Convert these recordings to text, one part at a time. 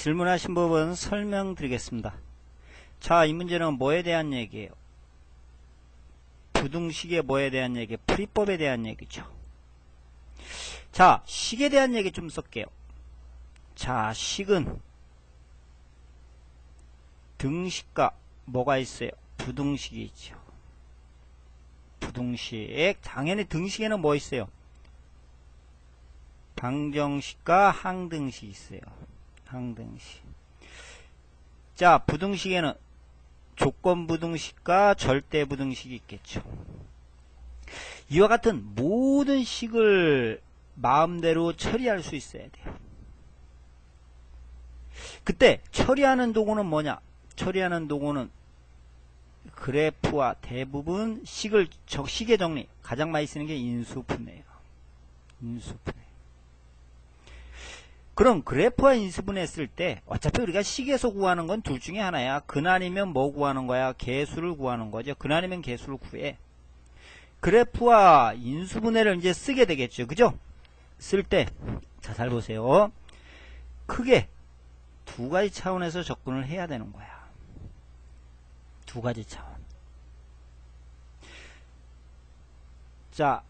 질문하신 부분 설명드리겠습니다. 자, 이 문제는 뭐에 대한 얘기예요? 부등식의 뭐에 대한 얘기? 풀이법에 대한 얘기죠. 자, 식에 대한 얘기 좀 쓸게요. 자, 식은 등식과 뭐가 있어요? 부등식이 있죠. 부등식. 당연히 등식에는 뭐 있어요? 방정식과 항등식 있어요. 항등식. 자, 부등식에는 조건 부등식과 절대 부등식이 있겠죠. 이와 같은 모든 식을 마음대로 처리할 수 있어야 돼요. 그때 처리하는 도구는 뭐냐? 처리하는 도구는 그래프와 대부분 식을 식의 정리 가장 많이 쓰는 게 인수분해예요. 인수분해. 그럼 그래프와 인수분해 했을 때 어차피 우리가 식에서 구하는 건 둘 중에 하나야. 근한이면 뭐 구하는 거야? 개수를 구하는 거죠. 근한이면 개수를 구해. 그래프와 인수분해를 이제 쓰게 되겠죠. 그죠? 쓸 때, 자, 잘 보세요. 크게 두 가지 차원에서 접근을 해야 되는 거야. 두 가지 차원. 자,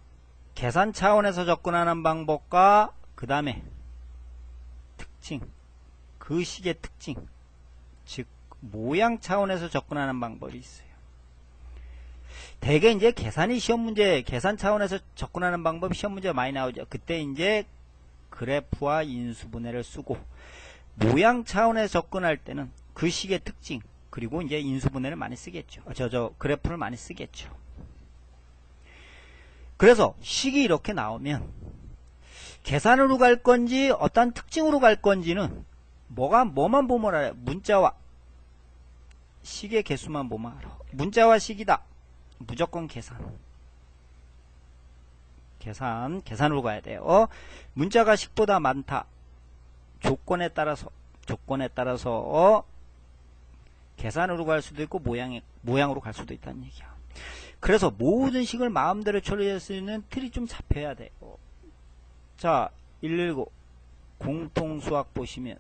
계산 차원에서 접근하는 방법과 그 다음에 특징, 그 식의 특징, 즉 모양 차원에서 접근하는 방법이 있어요. 대개 이제 계산이 시험 문제, 계산 차원에서 접근하는 방법이 시험 문제 많이 나오죠. 그때 이제 그래프와 인수분해를 쓰고 모양 차원에서 접근할 때는 그 식의 특징, 그리고 이제 인수분해를 많이 쓰겠죠. 저, 저, 그래프를 많이 쓰겠죠. 그래서 식이 이렇게 나오면 계산으로 갈 건지 어떤 특징으로 갈 건지는 뭐가 뭐만 보면 알아요. 문자와 식의 개수만 보면 알아. 문자와 식이다. 무조건 계산. 계산, 계산으로 가야 돼요. 어? 문자가 식보다 많다. 조건에 따라서, 조건에 따라서, 어? 계산으로 갈 수도 있고, 모양에, 모양으로 갈 수도 있다는 얘기야. 그래서 모든 식을 마음대로 처리할 수 있는 틀이 좀 잡혀야 돼요. 자, 119 공통수학 보시면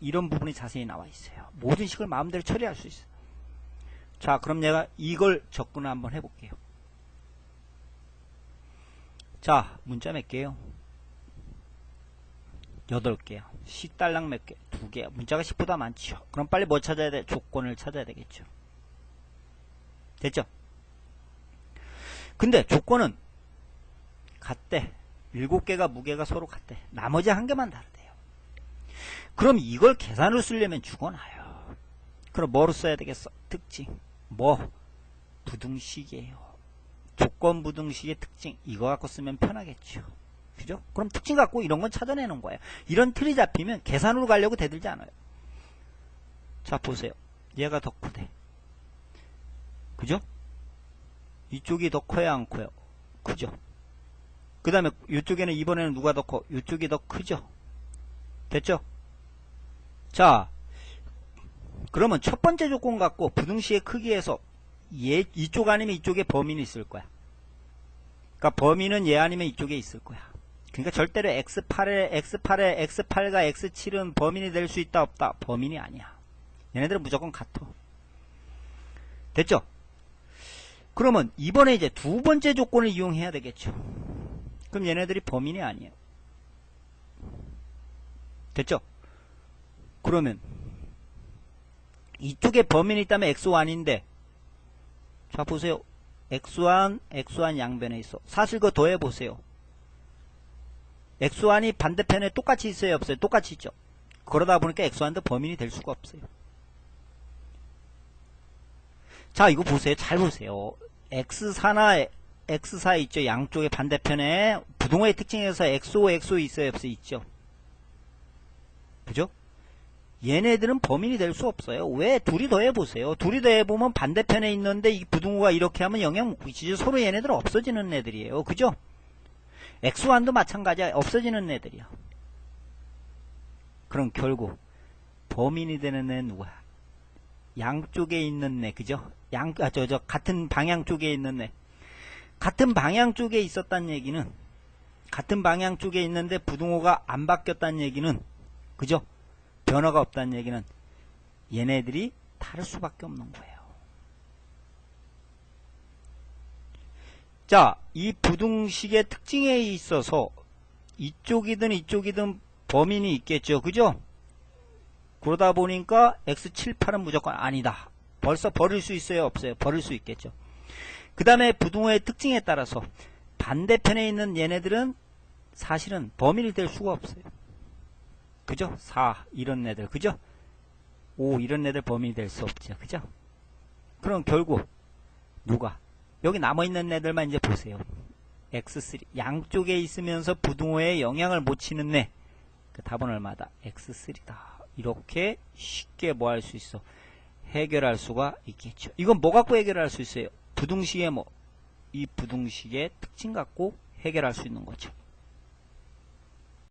이런 부분이 자세히 나와 있어요. 모든 식을 마음대로 처리할 수 있어요. 자, 그럼 내가 이걸 접근을 한번 해볼게요. 자, 문자 몇 개요? 8개요. 식달랑 몇 개? 2개. 문자가 10보다 많죠. 그럼 빨리 뭐 찾아야 돼? 조건을 찾아야 되겠죠. 됐죠? 근데 조건은 같대. 일곱 개가 무게가 서로 같대. 나머지 한 개만 다르대요. 그럼 이걸 계산으로 쓰려면 죽어나요. 그럼 뭐로 써야 되겠어? 특징. 뭐? 부등식이에요. 조건 부등식의 특징. 이거 갖고 쓰면 편하겠죠. 그죠? 그럼 특징 갖고 이런 건 찾아내는 거예요. 이런 틀이 잡히면 계산으로 가려고 대들지 않아요. 자, 보세요. 얘가 더 크대. 그죠? 이쪽이 더 커야 안 커요? 그죠? 그 다음에 이쪽에는 이번에는 누가 더 커? 이쪽이 더 크죠? 됐죠? 자, 그러면 첫 번째 조건 갖고 부등식의 크기에서 얘, 이쪽 아니면 이쪽에 범인이 있을 거야. 그러니까 범인은 얘 아니면 이쪽에 있을 거야. 그러니까 절대로 X8에, X8에 X8과 X7은 범인이 될 수 있다 없다? 범인이 아니야. 얘네들은 무조건 같아. 됐죠? 그러면 이번에 이제 두 번째 조건을 이용해야 되겠죠. 그럼 얘네들이 범인이 아니에요. 됐죠? 그러면 이쪽에 범인이 있다면 X1인데 자 보세요. X1, X1 양변에 있어. 사실 그거 더해보세요. X1이 반대편에 똑같이 있어요? 없어요? 똑같이 있죠? 그러다 보니까 X1도 범인이 될 수가 없어요. 자 이거 보세요. 잘 보세요. X4나 X4 있죠. 양쪽의 반대편에 부동호의 특징에서 XO, XO 있어요? 없어요? 있죠. 그죠? 얘네들은 범인이 될 수 없어요. 왜? 둘이 더 해보세요. 둘이 더 해보면 반대편에 있는데 이 부등호가 이렇게 하면 영향 못 끼치죠. 서로 얘네들은 없어지는 애들이에요. 그죠? X1도 마찬가지야. 없어지는 애들이야. 그럼 결국 범인이 되는 애 누구야? 양쪽에 있는 애, 그죠? 양, 아, 저, 저, 같은 방향 쪽에 있는 애. 같은 방향 쪽에 있었단 얘기는 같은 방향 쪽에 있는데 부등호가 안 바뀌었다는 얘기는 그죠? 변화가 없다는 얘기는 얘네들이 다를 수밖에 없는 거예요. 자, 이 부등식의 특징에 있어서 이쪽이든 이쪽이든 범인이 있겠죠. 그죠? 그러다 보니까 X7, 8은 무조건 아니다. 벌써 버릴 수 있어요? 없어요? 버릴 수 있겠죠. 그 다음에 부등호의 특징에 따라서 반대편에 있는 얘네들은 사실은 범인이 될 수가 없어요. 그죠? 4 이런 애들 그죠? 5 이런 애들 범인이 될 수 없죠. 그죠? 그럼 결국 누가 여기 남아있는 애들만 이제 보세요. X3 양쪽에 있으면서 부등호에 영향을 못 치는 애. 그 답은 얼마다? X3다. 이렇게 쉽게 뭐 할 수 있어? 해결할 수가 있겠죠. 이건 뭐 갖고 해결할 수 있어요? 부등식의 뭐, 이 부등식의 특징 갖고 해결할 수 있는 거죠.